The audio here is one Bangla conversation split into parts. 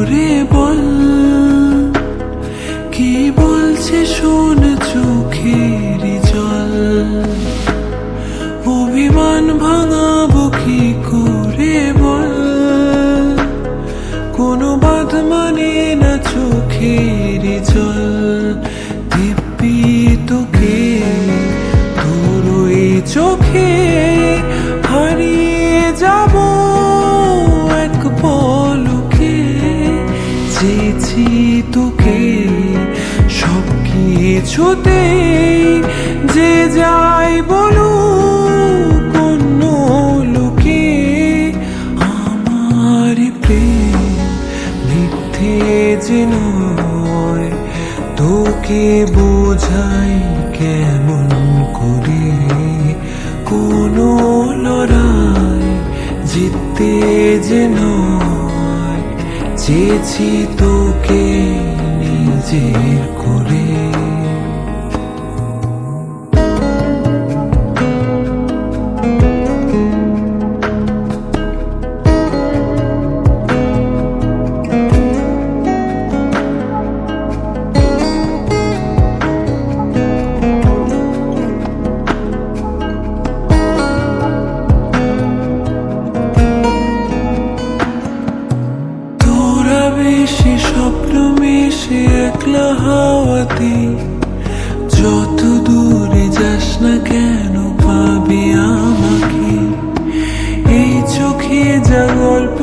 করে বল। কি বলছে শোন চোখের জল। অভিমান ভাঙাবো কি করে বল। কোনো বাদ মানে না চোখের জল। কিছুতেই যে যাই বলো কোন লোকে, আমার প্রেম মিথ্যে যে নয় তোকে বোঝাই কেমন করে? কোনো লড়াই জিততে যে নয় চেয়েছি তোকে নিজের করে। মিশে একলা হাওয়াতে, যত দূরে যাস না কেন পাবি আমাকে। এই চোখে যা গল্প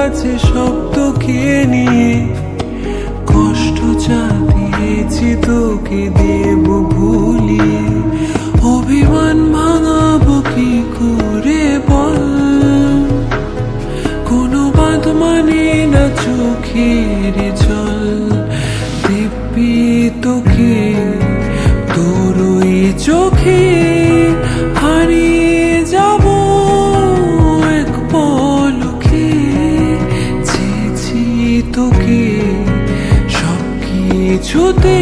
আছে সব তোকে নিয়ে, কষ্ট যা দিয়েছি তোকে দেব ভুলিয়ে। অভিমান ভাঙাবো কি করে বল? কোনো বাদ মানে না চোখের জল। তোকে তোর ওই চোখে হারিয়ে যাব এক পলকে। চেয়েছি তোকে সব কিছুতে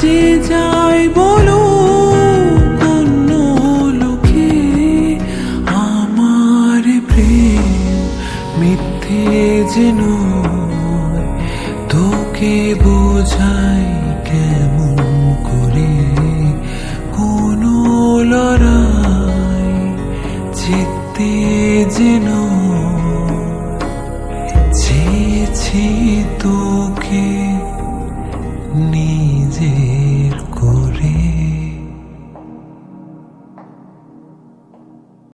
যে যাই বলো কোন লোকে। আমার প্রেম মিথ্যে যে নয়, তোকে বোঝাই কেমন করে কোন লড়াই জিততে যেন ছি তোকে নিয়ে।